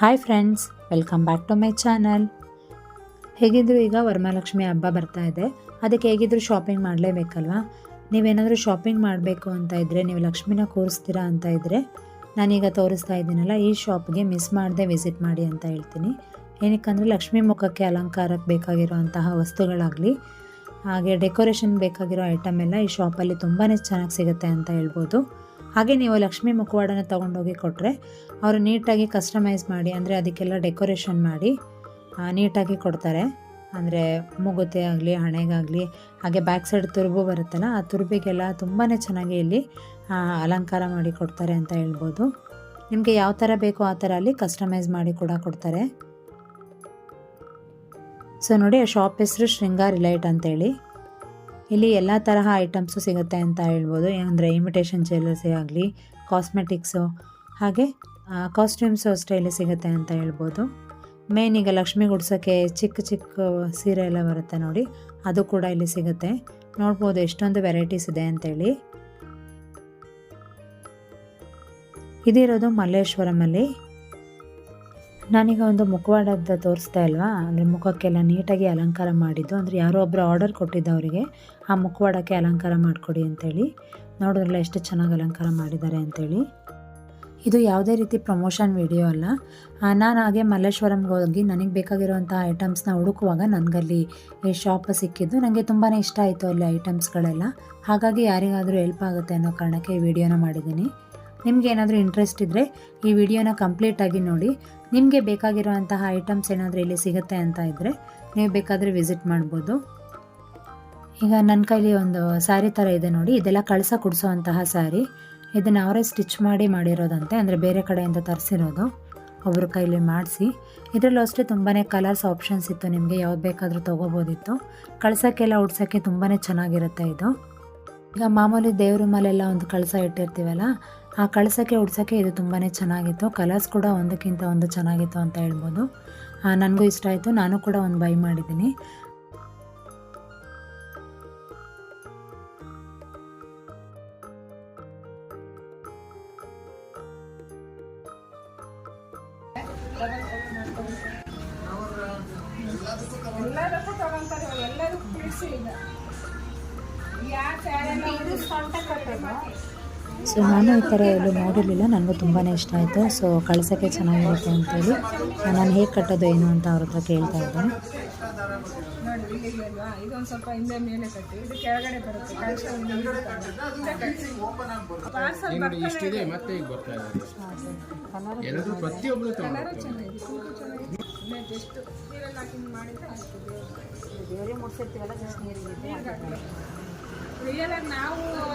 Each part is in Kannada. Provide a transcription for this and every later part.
Hi friends welcome back to my channel ಹೇಗಿದ್ರು ಈಗ ವರಮಹಾಲಕ್ಷ್ಮಿ ಹಬ್ಬ ಬರ್ತಾ ಇದೆ. ಅದಕ್ಕೆ ಹೇಗಿದ್ರು ಶಾಪಿಂಗ್ ಮಾಡಲೇಬೇಕಲ್ವಾ? ನೀವೇನಾದರೂ ಶಾಪಿಂಗ್ ಮಾಡಬೇಕು ಅಂತ ಇದ್ದರೆ ನೀವು ಲಕ್ಷ್ಮಿನ ಕೂರಿಸ್ತೀರಾ ಅಂತ ಇದ್ದರೆ ನಾನೀಗ ತೋರಿಸ್ತಾ ಇದ್ದೀನಲ್ಲ, ಈ ಶಾಪ್ಗೆ ಮಿಸ್ ಮಾಡದೆ ವಿಸಿಟ್ ಮಾಡಿ ಅಂತ ಹೇಳ್ತೀನಿ. ಏನಕ್ಕಂದರೆ ಲಕ್ಷ್ಮಿ ಮುಖಕ್ಕೆ ಅಲಂಕಾರಕ್ಕೆ ಬೇಕಾಗಿರುವಂತಹ ವಸ್ತುಗಳಾಗಲಿ, ಹಾಗೆ ಡೆಕೋರೇಷನ್ ಬೇಕಾಗಿರೋ ಐಟಮ್ ಎಲ್ಲ ಈ ಶಾಪಲ್ಲಿ ತುಂಬಾ ಚೆನ್ನಾಗಿ ಸಿಗುತ್ತೆ ಅಂತ ಹೇಳ್ಬೋದು. ಹಾಗೆ ನೀವು ಲಕ್ಷ್ಮೀ ಮುಖವಾಡನ ತೊಗೊಂಡೋಗಿ ಕೊಟ್ಟರೆ ಅವರು ನೀಟಾಗಿ ಕಸ್ಟಮೈಸ್ ಮಾಡಿ, ಅಂದರೆ ಅದಕ್ಕೆಲ್ಲ ಡೆಕೋರೇಷನ್ ಮಾಡಿ ನೀಟಾಗಿ ಕೊಡ್ತಾರೆ. ಅಂದರೆ ಮೂಗುತೆ ಆಗಲಿ, ಹಣೆಗಾಗಲಿ, ಹಾಗೆ ಬ್ಯಾಕ್ ಸೈಡ್ ತುರುಬು ಬರುತ್ತಲ್ಲ, ಆ ತುರುಬಿಗೆಲ್ಲ ತುಂಬಾ ಚೆನ್ನಾಗಿ ಇಲ್ಲಿ ಅಲಂಕಾರ ಮಾಡಿ ಕೊಡ್ತಾರೆ ಅಂತ ಹೇಳ್ಬೋದು. ನಿಮಗೆ ಯಾವ ಥರ ಬೇಕೋ ಆ ಥರ ಅಲ್ಲಿ ಕಸ್ಟಮೈಸ್ ಮಾಡಿ ಕೂಡ ಕೊಡ್ತಾರೆ. ಸೊ ನೋಡಿ, ಆ ಶಾಪ್ ಹೆಸರು ಶೃಂಗಾರ್ ಲೈಟ್ ಅಂತೇಳಿ. ಇಲ್ಲಿ ಎಲ್ಲ ತರಹ ಐಟಮ್ಸು ಸಿಗುತ್ತೆ ಅಂತ ಹೇಳ್ಬೋದು. ಅಂದರೆ ಇಮಿಟೇಷನ್ ಜ್ಯುವೆಲ್ಲರ್ಸೇ ಆಗಲಿ ಕಾಸ್ಮೆಟಿಕ್ಸು ಹಾಗೆ ಕಾಸ್ಟ್ಯೂಮ್ಸು ಅಷ್ಟೇ ಇಲ್ಲಿ ಸಿಗುತ್ತೆ ಅಂತ ಹೇಳ್ಬೋದು. ಮೇನ್ ಈಗ ಲಕ್ಷ್ಮಿ ಗುಡ್ಸೋಕ್ಕೆ ಚಿಕ್ಕ ಚಿಕ್ಕ ಸೀರೆ ಎಲ್ಲ ಬರುತ್ತೆ ನೋಡಿ, ಅದು ಕೂಡ ಇಲ್ಲಿ ಸಿಗುತ್ತೆ. ನೋಡ್ಬೋದು ಎಷ್ಟೊಂದು ವೆರೈಟೀಸ್ ಇದೆ ಅಂತೇಳಿ. ಇದಿರೋದು ಮಲ್ಲೇಶ್ವರಮಲ್ಲಿ ನಾನೀಗ ಒಂದು ಮುಖವಾಡದ ತೋರಿಸ್ತಾ ಇಲ್ವಾ? ಅಂದರೆ ಮುಖಕ್ಕೆಲ್ಲ ನೀಟಾಗಿ ಅಲಂಕಾರ ಮಾಡಿದ್ದು. ಅಂದರೆ ಯಾರೋ ಒಬ್ಬರು ಆರ್ಡರ್ ಕೊಟ್ಟಿದ್ದ ಅವರಿಗೆ, ಆ ಮುಖವಾಡಕ್ಕೆ ಅಲಂಕಾರ ಮಾಡಿಕೊಡಿ ಅಂತೇಳಿ. ನೋಡಿದ್ರಲ್ಲ ಎಷ್ಟು ಚೆನ್ನಾಗಿ ಅಲಂಕಾರ ಮಾಡಿದ್ದಾರೆ ಅಂತೇಳಿ. ಇದು ಯಾವುದೇ ರೀತಿ ಪ್ರಮೋಷನ್ ವಿಡಿಯೋ ಅಲ್ಲ. ನಾನು ಹಾಗೆ ಮಲ್ಲೇಶ್ವರಂಗೆ ಹೋಗಿ ನನಗೆ ಬೇಕಾಗಿರುವಂಥ ಐಟಮ್ಸ್ನ ಹುಡುಕುವಾಗ ನನಗಲ್ಲಿ ಈ ಶಾಪ್ ಸಿಕ್ಕಿದ್ದು. ನನಗೆ ತುಂಬಾ ಇಷ್ಟ ಆಯಿತು ಅಲ್ಲಿ ಐಟಮ್ಸ್ಗಳೆಲ್ಲ. ಹಾಗಾಗಿ ಯಾರಿಗಾದರೂ ಹೆಲ್ಪ್ ಆಗುತ್ತೆ ಅನ್ನೋ ಕಾರಣಕ್ಕೆ ಈ ವಿಡಿಯೋನ ಮಾಡಿದ್ದೀನಿ. ನಿಮ್ಗೆ ಏನಾದರೂ ಇಂಟ್ರೆಸ್ಟ್ ಇದ್ದರೆ ಈ ವಿಡಿಯೋನ ಕಂಪ್ಲೀಟಾಗಿ ನೋಡಿ. ನಿಮಗೆ ಬೇಕಾಗಿರುವಂತಹ ಐಟಮ್ಸ್ ಏನಾದರೂ ಇಲ್ಲಿ ಸಿಗುತ್ತೆ ಅಂತ ಇದ್ದರೆ ನೀವು ಬೇಕಾದರೆ ವಿಸಿಟ್ ಮಾಡ್ಬೋದು. ಈಗ ನನ್ನ ಕೈಲಿ ಒಂದು ಸ್ಯಾರಿ ಥರ ಇದೆ ನೋಡಿ, ಇದೆಲ್ಲ ಕಳಸ ಕುಡಿಸೋವಂತಹ ಸ್ಯಾರಿ ಇದನ್ನು ಅವರೇ ಸ್ಟಿಚ್ ಮಾಡಿ ಮಾಡಿರೋದಂತೆ, ಅಂದರೆ ಬೇರೆ ಕಡೆಯಿಂದ ತರಿಸಿರೋದು ಒಬ್ಬರ ಕೈಲಿ ಮಾಡಿಸಿ. ಇದರಲ್ಲೂ ಅಷ್ಟೇ ತುಂಬಾ ಕಲರ್ಸ್ ಆಪ್ಷನ್ಸ್ ಇತ್ತು ನಿಮಗೆ, ಯಾವ್ದು ಬೇಕಾದರೂ ತೊಗೋಬೋದಿತ್ತು. ಕಳಸೋಕ್ಕೆಲ್ಲ ಉಡ್ಸೋಕ್ಕೆ ತುಂಬಾ ಚೆನ್ನಾಗಿರುತ್ತೆ ಇದು. ಈಗ ಮಾಮೂಲಿ ದೇವ್ರ ಮೇಲೆಲ್ಲ ಒಂದು ಕಳಸ ಇಟ್ಟಿರ್ತೀವಲ್ಲ ಆ ಕಳಸಕ್ಕೆ ಉಡ್ಸೋಕ್ಕೆ ಇದು ತುಂಬಾ ಚೆನ್ನಾಗಿತ್ತು. ಕಲರ್ಸ್ ಕೂಡ ಒಂದಕ್ಕಿಂತ ಒಂದು ಚೆನ್ನಾಗಿತ್ತು ಅಂತ ಹೇಳ್ಬೋದು. ನನಗೂ ಇಷ್ಟ ಆಯಿತು. ನಾನು ಕೂಡ ಒಂದು ಬೈ ಮಾಡಿದ್ದೀನಿ. ಎಲ್ಲದಕ್ಕೂ ತಗೊಂತಾರೆ, ಎಲ್ಲದಕ್ಕೂ ಬಿಡಿಸಿ ಯಾವ ಸ್ಯಾರಿ ಕಟ್ಟೋದು ಸೊ ನಾನು ಈ ಥರ ಎಲ್ಲೂ ನೋಡಿರಲಿಲ್ಲ ನನಗೂ ತುಂಬಾ ಇಷ್ಟ ಆಯಿತು. ಸೊ ಕಳ್ಸೋಕ್ಕೆ ಚೆನ್ನಾಗಿರುತ್ತೆ ಅಂತೇಳಿ ನಾನು ಹೇಗೆ ಕಟ್ಟೋದು ಏನು ಅಂತ ಅವ್ರ ಹತ್ರ ಕೇಳ್ತಾ ಇದ್ದೆ ಇದೊಂದು ಸ್ವಲ್ಪ ಹಿಂದೆ ಮೇಲೆ ಕಟ್ಟಿ ಇದು. ಕೆಳಗಡೆ ಬರುತ್ತೆ ರಿಯಲ್ ಆಗಿ ಹಿಂದೆ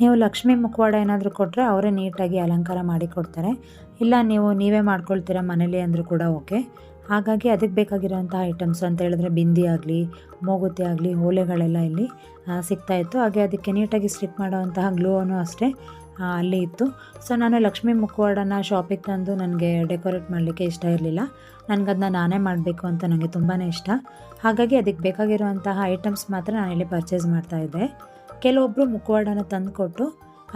ನೀವು ಲಕ್ಷ್ಮಿ ಮುಖವಾಡ ಏನಾದರೂ ಕೊಟ್ಟರೆ ಅವರೇ ನೀಟಾಗಿ ಅಲಂಕಾರ ಮಾಡಿ ಕೊಡ್ತಾರೆ. ಇಲ್ಲ, ನೀವು ನೀವೇ ಮಾಡ್ಕೊಳ್ತೀರಾ ಮನೇಲಿ ಅಂದರೂ ಕೂಡ ಓಕೆ. ಹಾಗಾಗಿ ಅದಕ್ಕೆ ಬೇಕಾಗಿರೋಂಥ ಐಟಮ್ಸ್ ಅಂತ ಹೇಳಿದ್ರೆ ಬಿಂದಿ ಆಗಲಿ, ಮೂಗುತಿ ಆಗಲಿ, ಓಲೆಗಳೆಲ್ಲ ಇಲ್ಲಿ ಸಿಗ್ತಾಯಿತ್ತು ಹಾಗೆ ಅದಕ್ಕೆ ನೀಟಾಗಿ ಸ್ಟಿಕ್ ಮಾಡೋವಂತಹ ಅನ್ನು ಅಷ್ಟೇ. ಅಲ್ಲಿ ಇತ್ತು. ಸೊ ನಾನು ಲಕ್ಷ್ಮಿ ಮುಖವಾಡನ ಶಾಪಿಗೆ ತಂದು ನನಗೆ ಡೆಕೋರೇಟ್ ಮಾಡಲಿಕ್ಕೆ ಇಷ್ಟ ಇರಲಿಲ್ಲ. ನನಗದನ್ನ ನಾನೇ ಮಾಡಬೇಕು ಅಂತ ನನಗೆ ತುಂಬಾ ಇಷ್ಟ. ಹಾಗಾಗಿ ಅದಕ್ಕೆ ಬೇಕಾಗಿರುವಂತಹ ಐಟಮ್ಸ್ ಮಾತ್ರ ನಾನಿಲ್ಲಿ ಪರ್ಚೇಸ್ ಮಾಡ್ತಾ ಇದ್ದೆ. ಕೆಲವೊಬ್ಬರು ಮುಖವಾಡನ ತಂದುಕೊಟ್ಟು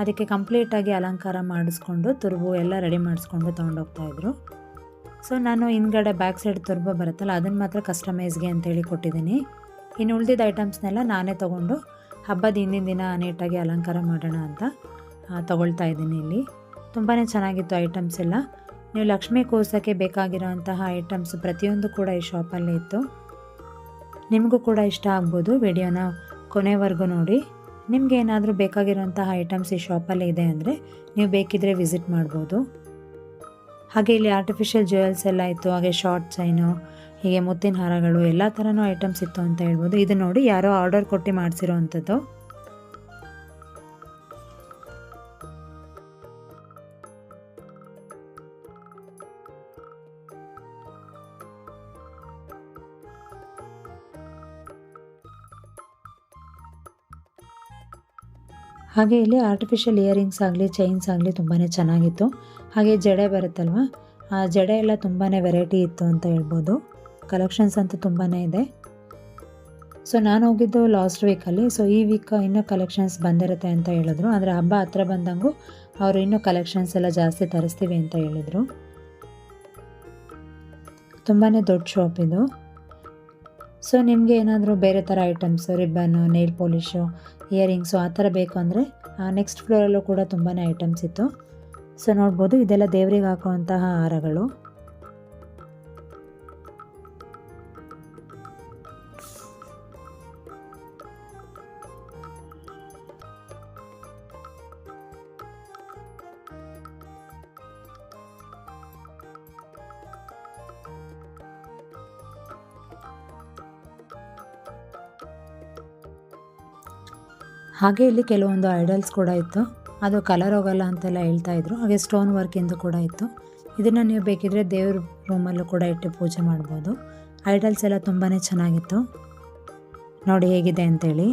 ಅದಕ್ಕೆ ಕಂಪ್ಲೀಟಾಗಿ ಅಲಂಕಾರ ಮಾಡಿಸ್ಕೊಂಡು ತುರುಬು ಎಲ್ಲ ರೆಡಿ ಮಾಡಿಸ್ಕೊಂಡು ತೊಗೊಂಡೋಗ್ತಾ ಇದ್ರು. ಸೊ ನಾನು ಹಿಂದ್ಗಡೆ ಬ್ಯಾಕ್ ಸೈಡ್ ತುರ್ಬ ಬರುತ್ತಲ್ಲ, ಅದನ್ನು ಮಾತ್ರ ಕಸ್ಟಮೈಸ್ಗೆ ಅಂತೇಳಿ ಕೊಟ್ಟಿದ್ದೀನಿ. ಇನ್ನು ಉಳಿದಿದ್ದ ಐಟಮ್ಸ್ನೆಲ್ಲ ನಾನೇ ತೊಗೊಂಡು ಹಬ್ಬದ ಹಿಂದಿನ ದಿನ ನೀಟಾಗಿ ಅಲಂಕಾರ ಮಾಡೋಣ ಅಂತ ತಗೊಳ್ತಾ ಇದ್ದೀನಿ ಇಲ್ಲಿ. ತುಂಬಾ ಚೆನ್ನಾಗಿತ್ತು ಐಟಮ್ಸ್ ಎಲ್ಲ. ನೀವು ಲಕ್ಷ್ಮಿ ಕೋಸಕ್ಕೆ ಬೇಕಾಗಿರುವಂತಹ ಐಟಮ್ಸ್ ಪ್ರತಿಯೊಂದು ಕೂಡ ಈ ಶಾಪಲ್ಲಿ ಇತ್ತು. ನಿಮಗೂ ಕೂಡ ಇಷ್ಟ ಆಗ್ಬೋದು ವಿಡಿಯೋನ ಕೊನೆವರೆಗೂ ನೋಡಿ. ನಿಮ್ಗೆ ಏನಾದರೂ ಬೇಕಾಗಿರೋಂತಹ ಐಟಮ್ಸ್ ಈ ಶಾಪಲ್ಲಿ ಇದೆ ಅಂದರೆ ನೀವು ಬೇಕಿದ್ರೆ ವಿಸಿಟ್ ಮಾಡ್ಬೋದು. ಹಾಗೆ ಇಲ್ಲಿ ಆರ್ಟಿಫಿಷಿಯಲ್ ಜ್ಯುವೆಲ್ಸ್ ಎಲ್ಲ ಇತ್ತು, ಹಾಗೆ ಶಾರ್ಟ್ ಚೈನು ಹೀಗೆ ಮುತ್ತಿನ ಹಾರಗಳು, ಎಲ್ಲ ಥರನೂ ಐಟಮ್ಸ್ ಇತ್ತು ಅಂತ ಹೇಳ್ಬೋದು. ಇದು ನೋಡಿ ಯಾರೋ ಆರ್ಡರ್ ಕೊಟ್ಟು ಮಾಡಿಸಿರೋ ಅಂಥದ್ದು ಹಾಗೆ ಇಲ್ಲಿ ಆರ್ಟಿಫಿಷಿಯಲ್ ಇಯರಿಂಗ್ಸ್ ಆಗಲಿ ಚೈನ್ಸ್ ಆಗಲಿ ತುಂಬಾ ಚೆನ್ನಾಗಿತ್ತು. ಹಾಗೆ ಜಡೆ ಬರುತ್ತಲ್ವ? ಆ ಜಡೆ ಎಲ್ಲ ತುಂಬಾ ವೆರೈಟಿ ಇತ್ತು ಅಂತ ಹೇಳ್ಬೋದು. ಕಲೆಕ್ಷನ್ಸ್ ಅಂತೂ ತುಂಬಾ ಇದೆ. ಸೊ ನಾನು ಹೋಗಿದ್ದು ಲಾಸ್ಟ್ ವೀಕಲ್ಲಿ ಸೊ ಈ ವೀಕ್ ಇನ್ನೂ ಕಲೆಕ್ಷನ್ಸ್ ಬಂದಿರುತ್ತೆ ಅಂತ ಹೇಳಿದ್ರು. ಅಂದರೆ ಹಬ್ಬ ಹತ್ರ ಬಂದಂಗೂ ಅವರು ಇನ್ನೂ ಕಲೆಕ್ಷನ್ಸ್ ಎಲ್ಲ ಜಾಸ್ತಿ ತರಿಸ್ತೀವಿ ಅಂತ ಹೇಳಿದರು. ತುಂಬಾ ದೊಡ್ಡ ಶಾಪ್ ಇದು. ಸೊ ನಿಮಗೆ ಏನಾದರೂ ಬೇರೆ ಥರ items ribbon nail polish earrings ಆ ಥರ ಬೇಕು ಅಂದರೆ ನೆಕ್ಸ್ಟ್ ಫ್ಲೋರಲ್ಲೂ ಕೂಡ ತುಂಬಾ ಐಟಮ್ಸ್ ಇತ್ತು. ಸೊ ನೋಡ್ಬೋದು, ಇದೆಲ್ಲ ದೇವರಿಗೆ ಹಾಕುವಂತಹ ಹಾರಗಳು. ಹಾಗೆ ಇಲ್ಲಿ ಕೆಲವೊಂದು ಐಡಲ್ಸ್ ಕೂಡ ಇತ್ತು. ಅದು ಕಲರ್ ಹೋಗಲ್ಲ ಅಂತೆಲ್ಲ ಹೇಳ್ತಾ ಇದ್ರು. ಹಾಗೆ ಸ್ಟೋನ್ ವರ್ಕಿಂದು ಕೂಡ ಇತ್ತು. ಇದನ್ನು ನೀವು ಬೇಕಿದ್ರೆ ದೇವ್ರ ರೂಮಲ್ಲೂ ಕೂಡ ಇಟ್ಟು ಪೂಜೆ ಮಾಡ್ಬೋದು. ಐಡಲ್ಸ್ ಎಲ್ಲ ತುಂಬಾ ಚೆನ್ನಾಗಿತ್ತು. ನೋಡಿ ಹೇಗಿದೆ ಅಂತೇಳಿ.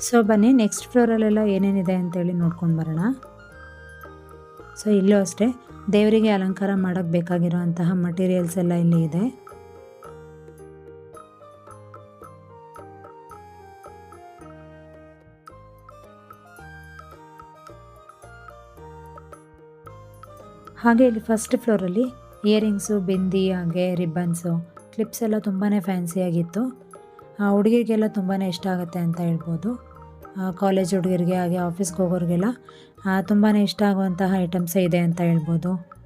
ಸೊ ಬನ್ನಿ ನೆಕ್ಸ್ಟ್ ಫ್ಲೋರಲ್ಲೆಲ್ಲ ಏನೇನಿದೆ ಅಂತೇಳಿ ನೋಡ್ಕೊಂಡು ಬರೋಣ. ಸೊ ಇಲ್ಲೂ ಅಷ್ಟೇ. ದೇವರಿಗೆ ಅಲಂಕಾರ ಮಾಡೋಕ್ಕೆ ಬೇಕಾಗಿರುವಂತಹ ಮಟೀರಿಯಲ್ಸ್ ಎಲ್ಲ ಇಲ್ಲಿ ಇದೆ. ಹಾಗೆ ಇಲ್ಲಿ ಫಸ್ಟ್ ಫ್ಲೋರಲ್ಲಿ ಇಯರಿಂಗ್ಸು ಬಿಂದಿ, ಹಾಗೆ ರಿಬ್ಬನ್ಸು ಕ್ಲಿಪ್ಸ್ ಎಲ್ಲ ತುಂಬಾ ಫ್ಯಾನ್ಸಿಯಾಗಿತ್ತು ಹುಡುಗಿರಿಗೆಲ್ಲ ತುಂಬಾ ಇಷ್ಟ ಆಗುತ್ತೆ ಅಂತ ಹೇಳ್ಬೋದು. ಕಾಲೇಜ್ ಹುಡುಗರಿಗೆ ಹಾಗೆ ಆಫೀಸ್ಗೆ ಹೋಗೋರಿಗೆಲ್ಲ ತುಂಬಾ ಇಷ್ಟ ಆಗುವಂತಹ ಐಟಮ್ಸೇ ಇದೆ ಅಂತ ಹೇಳ್ಬೋದು.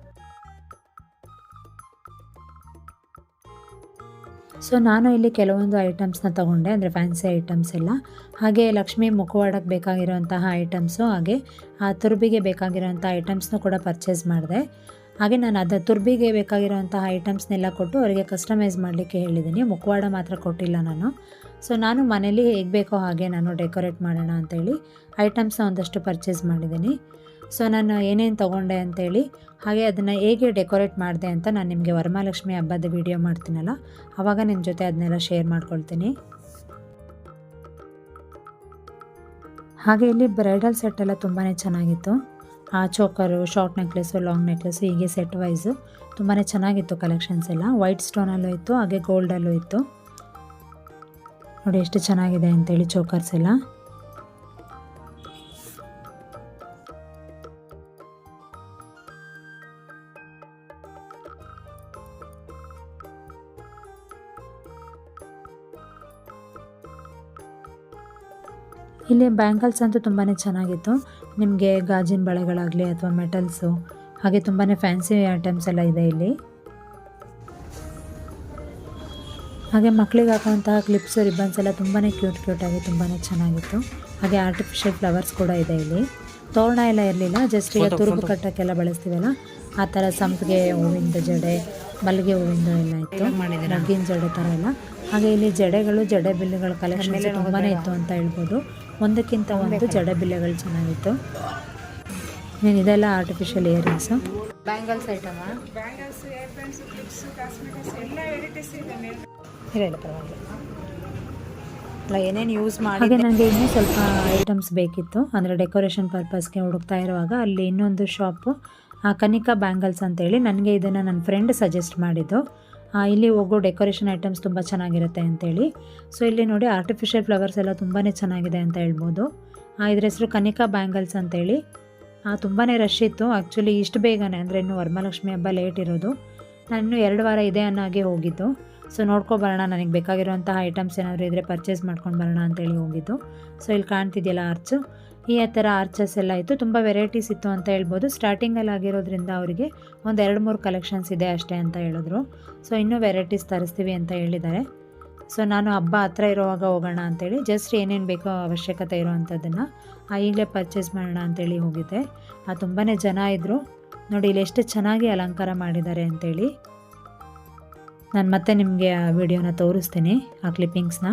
ಸೊ ನಾನು ಇಲ್ಲಿ ಕೆಲವೊಂದು ಐಟಮ್ಸ್ನ ತಗೊಂಡೆ, ಅಂದರೆ ಫ್ಯಾನ್ಸಿ ಐಟಮ್ಸ್ ಎಲ್ಲ. ಹಾಗೆ ಲಕ್ಷ್ಮಿ ಮುಖವಾಡಕ್ಕೆ ಬೇಕಾಗಿರುವಂತಹ ಐಟಮ್ಸು ಹಾಗೆ, ಆ, ತುರುಬಿಗೆ ಬೇಕಾಗಿರುವಂಥ ಐಟಮ್ಸ್ನೂ ಕೂಡ ಪರ್ಚೇಸ್ ಮಾಡಿದೆ. ಹಾಗೆ ನಾನು ಅದು ತುರ್ಬಿಗೆ ಬೇಕಾಗಿರೋಂತಹ ಐಟಮ್ಸ್ನೆಲ್ಲ ಕೊಟ್ಟು ಅವರಿಗೆ ಕಸ್ಟಮೈಸ್ ಮಾಡಲಿಕ್ಕೆ ಹೇಳಿದ್ದೀನಿ. ಮುಖವಾಡ ಮಾತ್ರ ಕೊಟ್ಟಿಲ್ಲ ನಾನು. ಸೊ ನಾನು ಮನೇಲಿ ಹೇಗೆ ಬೇಕೋ ಹಾಗೆ ನಾನು ಡೆಕೋರೇಟ್ ಮಾಡೋಣ ಅಂತೇಳಿ ಐಟಮ್ಸ್ನ ಒಂದಷ್ಟು ಪರ್ಚೇಸ್ ಮಾಡಿದ್ದೀನಿ. ಸೊ ನಾನು ಏನೇನು ತೊಗೊಂಡೆ ಅಂತೇಳಿ ಹಾಗೆ ಅದನ್ನು ಹೇಗೆ ಡೆಕೋರೇಟ್ ಮಾಡಿದೆ ಅಂತ ನಾನು ನಿಮಗೆ ವರಮಹಾಲಕ್ಷ್ಮಿ ಹಬ್ಬದ ವಿಡಿಯೋ ಮಾಡ್ತೀನಲ್ಲ ಆವಾಗ ನಿಮ್ಮ ಜೊತೆ ಅದನ್ನೆಲ್ಲ ಶೇರ್ ಮಾಡ್ಕೊಳ್ತೀನಿ. ಹಾಗೆ ಇಲ್ಲಿ ಬ್ರೈಡಲ್ ಸೆಟ್ ಎಲ್ಲ ತುಂಬಾ ಚೆನ್ನಾಗಿತ್ತು. ಆ choker short necklace long necklace ಹೀಗೆ ಸೆಟ್ ವೈಸು ತುಂಬಾ ಚೆನ್ನಾಗಿತ್ತು ಕಲೆಕ್ಷನ್ಸ್ ಎಲ್ಲ. ವೈಟ್ ಸ್ಟೋನಲ್ಲೂ ಇತ್ತು, ಹಾಗೆ ಗೋಲ್ಡಲ್ಲೂ ಇತ್ತು. ನೋಡಿ ಎಷ್ಟು ಚೆನ್ನಾಗಿದೆ ಅಂತೇಳಿ ಚೋಕರ್ಸ್ ಎಲ್ಲ. ಇಲ್ಲಿ ಬ್ಯಾಂಗಲ್ಸ್ ಅಂತೂ ತುಂಬಾ ಚೆನ್ನಾಗಿತ್ತು. ನಿಮಗೆ ಗಾಜಿನ ಬಳೆಗಳಾಗಲಿ ಅಥವಾ ಮೆಟಲ್ಸು ಹಾಗೆ ತುಂಬಾ ಫ್ಯಾನ್ಸಿ ಐಟಮ್ಸ್ ಎಲ್ಲ ಇದೆ ಇಲ್ಲಿ. ಹಾಗೆ ಮಕ್ಕಳಿಗೆ ಹಾಕುವಂತಹ ಕ್ಲಿಪ್ಸ್ ರಿಬ್ಬನ್ಸ್ ಎಲ್ಲ ತುಂಬಾ ಕ್ಯೂಟ್ ಕ್ಯೂಟಾಗಿ ತುಂಬಾ ಚೆನ್ನಾಗಿತ್ತು. ಹಾಗೆ ಆರ್ಟಿಫಿಷಿಯಲ್ ಫ್ಲವರ್ಸ್ ಕೂಡ ಇದೆ ಇಲ್ಲಿ. ತೋರಣ ಎಲ್ಲ ಇರಲಿಲ್ಲ ಜಸ್ಟ್ ಈಗ ತುರುಬು ಕಟ್ಟಕ್ಕೆಲ್ಲ ಬಳಸ್ತೀವಲ್ಲ ಆ ಥರ ಸಂಪಿಗೆ ಹೂವಿಂದು ಜಡೆ ಮಲ್ಲಿಗೆ ಹೂವಿಂದು ಎಲ್ಲ ಇತ್ತು. ಮಗ್ಗಿನ ಜಡೆ ಥರ ಎಲ್ಲ. ಹಾಗೆ ಇಲ್ಲಿ ಜಡೆಗಳು ಜಡೆ ಬಿಲ್ಲುಗಳ ಕಲೆಕ್ಷನ್ ತುಂಬಾ ಇತ್ತು ಅಂತ ಹೇಳ್ಬೋದು. ಒಂದಕ್ಕಿಂತ ಒಂದು ಜಡ ಬಿಲ್ಲೆಗಳು ಚೆನ್ನಾಗಿತ್ತು. ನೀನು ಇದೆಲ್ಲ artificial earrings bangles item bangles ear bands clips cosmetics ಎಲ್ಲ ವೆರೈಟೀಸ್ ಇದೆ ಮೇಲೆ. ಇಲ್ಲ ಇಲ್ಲ ಪರವಾಗಿಲ್ಲ. ಅಲ್ಲ ಏನೇನು ಯೂಸ್ ಮಾಡಿ ಹಾಗೆ ನನಗೆ ಇನ್ನೂ ಸ್ವಲ್ಪ ಐಟಮ್ಸ್ ಬೇಕಿತ್ತು. ಅಂದರೆ ಡೆಕೋರೇಷನ್ ಪರ್ಪಸ್ಗೆ ಹುಡುಕ್ತಾ ಇರುವಾಗ ಅಲ್ಲಿ ಇನ್ನೊಂದು ಶಾಪು ಕನಿಕಾ ಬ್ಯಾಂಗಲ್ಸ್ ಅಂತೇಳಿ. ನನಗೆ ಇದನ್ನು ನನ್ನ ಫ್ರೆಂಡ್ ಸಜೆಸ್ಟ್ ಮಾಡಿದ್ದು. ಇಲ್ಲಿ ಹೋಗೋ ಡೆಕೋರೇಷನ್ ಐಟಮ್ಸ್ ತುಂಬ ಚೆನ್ನಾಗಿರುತ್ತೆ ಅಂತೇಳಿ. ಸೊ ಇಲ್ಲಿ ನೋಡಿ ಆರ್ಟಿಫಿಷಿಯಲ್ ಫ್ಲವರ್ಸ್ ಎಲ್ಲ ತುಂಬಾ ಚೆನ್ನಾಗಿದೆ ಅಂತ ಹೇಳ್ಬೋದು. ಇದ್ರ ಹೆಸರು ಕನಿಕಾ ಬ್ಯಾಂಗಲ್ಸ್ ಅಂತೇಳಿ. ತುಂಬಾ ರಶ್ ಇತ್ತು. ಆ್ಯಕ್ಚುಲಿ ಇಷ್ಟು ಬೇಗನೆ, ಅಂದರೆ ಇನ್ನು ವರಮಹಾಲಕ್ಷ್ಮಿ ಹಬ್ಬ ಲೇಟ್ ಇರೋದು. ನಾನು ಎರಡು ವಾರ ಇದೆ ಅನ್ನೋಗೆ ಹೋಗಿದ್ದು. ಸೊ ನೋಡ್ಕೊಬರೋಣ ನನಗೆ ಬೇಕಾಗಿರುವಂತಹ ಐಟಮ್ಸ್ ಏನಾದರೂ ಇದ್ದರೆ ಪರ್ಚೇಸ್ ಮಾಡ್ಕೊಂಡು ಬರೋಣ ಅಂತೇಳಿ ಹೋಗಿದ್ದು. ಸೊ ಇಲ್ಲಿ ಕಾಣ್ತಿದೆಯಲ್ಲ ಆರ್ಚು ಈ ಥರ ಆರ್ಚಸ್ ಎಲ್ಲ ಇತ್ತು. ತುಂಬ ವೆರೈಟೀಸ್ ಇತ್ತು ಅಂತ ಹೇಳ್ಬೋದು. ಸ್ಟಾರ್ಟಿಂಗಲ್ಲಿ ಆಗಿರೋದ್ರಿಂದ ಅವರಿಗೆ ಒಂದು ಎರಡು ಮೂರು ಕಲೆಕ್ಷನ್ಸ್ ಇದೆ ಅಷ್ಟೇ ಅಂತ ಹೇಳಿದ್ರು. ಸೊ ಇನ್ನೂ ವೆರೈಟೀಸ್ ತರಿಸ್ತೀವಿ ಅಂತ ಹೇಳಿದ್ದಾರೆ. ಸೊ ನಾನು ಹಬ್ಬ ಹತ್ರ ಇರುವಾಗ ಹೋಗೋಣ ಅಂತೇಳಿ ಜಸ್ಟ್ ಏನೇನು ಬೇಕೋ ಅವಶ್ಯಕತೆ ಇರೋವಂಥದ್ದನ್ನು ಈಗಲೇ ಪರ್ಚೇಸ್ ಮಾಡೋಣ ಅಂತೇಳಿ ಹೋಗಿದ್ದೆ. ಆ ತುಂಬಾ ಜನ ಇದ್ದರು ನೋಡಿ, ಇಲ್ಲಿ ಎಷ್ಟು ಚೆನ್ನಾಗಿ ಅಲಂಕಾರ ಮಾಡಿದ್ದಾರೆ ಅಂತೇಳಿ. ನಾನು ಮತ್ತೆ ನಿಮಗೆ ಆ ವಿಡಿಯೋನ ತೋರಿಸ್ತೀನಿ, ಆ ಕ್ಲಿಪ್ಪಿಂಗ್ಸ್ನ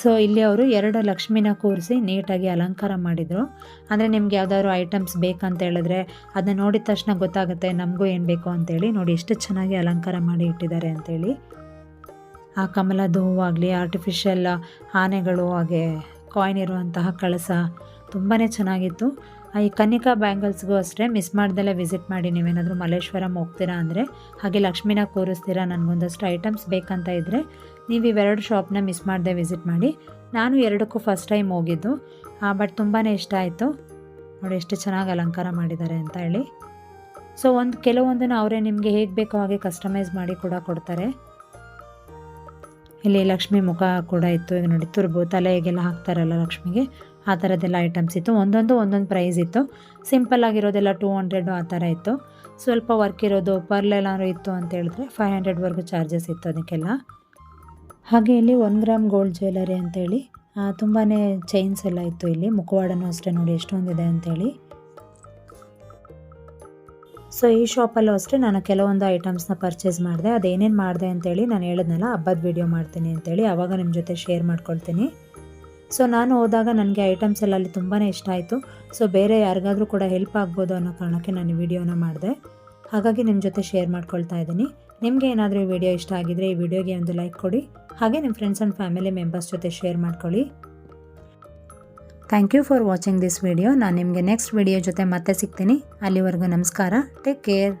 ಸೊ ಇಲ್ಲಿ ಅವರು ಎರಡು ಲಕ್ಷ್ಮಿನ ಕೂರಿಸಿ ನೀಟಾಗಿ ಅಲಂಕಾರ ಮಾಡಿದರು. ಅಂದರೆ ನಿಮ್ಗೆ ಯಾವುದಾದ್ರು ಐಟಮ್ಸ್ ಬೇಕಂತ ಹೇಳಿದ್ರೆ ಅದನ್ನ ನೋಡಿದ ತಕ್ಷಣ ಗೊತ್ತಾಗುತ್ತೆ ನಮಗೂ ಏನು ಬೇಕು ಅಂತೇಳಿ ನೋಡಿ, ಎಷ್ಟು ಚೆನ್ನಾಗಿ ಅಲಂಕಾರ ಮಾಡಿ ಇಟ್ಟಿದ್ದಾರೆ ಅಂತೇಳಿ ಆ ಕಮಲದ ಹೂವಾಗಲಿ ಆರ್ಟಿಫಿಷಿಯಲ್ ಆನೆಗಳು, ಹಾಗೆ ಕಾಯಿನ್ ಇರುವಂತಹ ಕಳಸ ತುಂಬಾ ಚೆನ್ನಾಗಿತ್ತು. ಈ ಕನಿಕಾ ಬ್ಯಾಂಗಲ್ಸ್ಗೂ ಅಷ್ಟೇ ಮಿಸ್ ಮಾಡ್ದೆಲ್ಲ ವಿಸಿಟ್ ಮಾಡಿ ನೀವೇನಾದರೂ ಮಲ್ಲೇಶ್ವರಂ ಹೋಗ್ತೀರಾ ಅಂದರೆ, ಹಾಗೆ ಲಕ್ಷ್ಮಿನ ಕೂರಿಸ್ತೀರಾ ನನಗೊಂದಷ್ಟು ಐಟಮ್ಸ್ ಬೇಕಂತ ಇದ್ದರೆ ನೀವು ಇವೆರಡು ಶಾಪ್ನ ಮಿಸ್ ಮಾಡದೆ ವಿಸಿಟ್ ಮಾಡಿ. ನಾನು ಎರಡಕ್ಕೂ ಫಸ್ಟ್ ಟೈಮ್ ಹೋಗಿದ್ದು ಬಟ್ ತುಂಬಾ ಇಷ್ಟ ಆಯಿತು. ನೋಡಿ ಎಷ್ಟು ಚೆನ್ನಾಗಿ ಅಲಂಕಾರ ಮಾಡಿದ್ದಾರೆ ಅಂತ ಹೇಳಿ. ಸೊ ಒಂದು, ಕೆಲವೊಂದನ್ನು ಅವರೇ ನಿಮಗೆ ಹೇಗೆ ಬೇಕೋ ಹಾಗೆ ಕಸ್ಟಮೈಸ್ ಮಾಡಿ ಕೂಡ ಕೊಡ್ತಾರೆ. ಇಲ್ಲಿ ಲಕ್ಷ್ಮಿ ಮುಖ ಕೂಡ ಇತ್ತು. ಈಗ ನೋಡಿ, ತುರ್ಬು ತಲೆಗೆಲ್ಲ ಹಾಕ್ತಾರಲ್ಲ ಲಕ್ಷ್ಮಿಗೆ. ಆ ಥರದ್ದೆಲ್ಲ ಐಟಮ್ಸ್ ಇತ್ತು. ಒಂದೊಂದು ಒಂದೊಂದು ಪ್ರೈಸ್ ಇತ್ತು. ಸಿಂಪಲ್ ಆಗಿರೋದೆಲ್ಲ ಟೂ ಹಂಡ್ರೆಡು ಆ ಥರ ಇತ್ತು. ಸ್ವಲ್ಪ ವರ್ಕ್ ಇರೋದು ಪರ್ಲ್ ಏನಾದ್ರು ಇತ್ತು ಅಂತ ಹೇಳಿದ್ರೆ ಫೈವ್ ಹಂಡ್ರೆಡ್ವರೆಗೂ ಚಾರ್ಜಸ್ ಇತ್ತು ಅದಕ್ಕೆಲ್ಲ. ಹಾಗೆ ಇಲ್ಲಿ ಒನ್ ಗ್ರಾಮ್ ಗೋಲ್ಡ್ ಜ್ಯುವೆಲರಿ ಅಂತೇಳಿ ತುಂಬಾ ಚೈನ್ಸ್ ಎಲ್ಲ ಇತ್ತು ಇಲ್ಲಿ. ಮುಖವಾಡನೂ ಅಷ್ಟೇ ನೋಡಿ ಎಷ್ಟೊಂದಿದೆ ಅಂತೇಳಿ ಸೊ ಈ ಶಾಪಲ್ಲೂ ಅಷ್ಟೇ ನಾನು ಕೆಲವೊಂದು ಐಟಮ್ಸ್ನ ಪರ್ಚೇಸ್ ಮಾಡಿದೆ. ಅದೇನೇನು ಮಾಡಿದೆ ಅಂತೇಳಿ ನಾನು ಹೇಳಿದ್ನಲ್ಲ, ಹಬ್ಬದ ವೀಡಿಯೋ ಮಾಡ್ತೀನಿ ಅಂತೇಳಿ ಆವಾಗ ನಿಮ್ಮ ಜೊತೆ ಶೇರ್ ಮಾಡ್ಕೊಳ್ತೀನಿ. ಸೊ ನಾನು ಹೋದಾಗ ನನಗೆ ಐಟಮ್ಸ್ ಎಲ್ಲ ಅಲ್ಲಿ ತುಂಬಾ ಇಷ್ಟ ಆಯಿತು. ಸೊ ಬೇರೆ ಯಾರಿಗಾದರೂ ಕೂಡ ಹೆಲ್ಪ್ ಆಗ್ಬೋದು ಅನ್ನೋ ಕಾರಣಕ್ಕೆ ನಾನು ವಿಡಿಯೋನ ಮಾಡಿದೆ. ಹಾಗಾಗಿ ನಿಮ್ಮ ಜೊತೆ ಶೇರ್ ಮಾಡ್ಕೊಳ್ತಾ ಇದ್ದೀನಿ. ನಿಮಗೆ ಏನಾದರೂ ಈ ವಿಡಿಯೋ ಇಷ್ಟ ಆಗಿದ್ರೆ ಈ ವಿಡಿಯೋಗೆ ಒಂದು ಲೈಕ್ ಕೊಡಿ. ಹಾಗೆ ನಿಮ್ಮ ಫ್ರೆಂಡ್ಸ್ ಆ್ಯಂಡ್ ಫ್ಯಾಮಿಲಿ ಮೆಂಬರ್ಸ್ ಜೊತೆ ಶೇರ್ ಮಾಡ್ಕೊಳ್ಳಿ. Thank you for watching this video ನಾನು ನಿಮಗೆ ನೆಕ್ಸ್ಟ್ ವಿಡಿಯೋ ಜೊತೆ ಮತ್ತೆ ಸಿಗ್ತೀನಿ. ಅಲ್ಲಿವರೆಗೂ ನಮಸ್ಕಾರ. Take care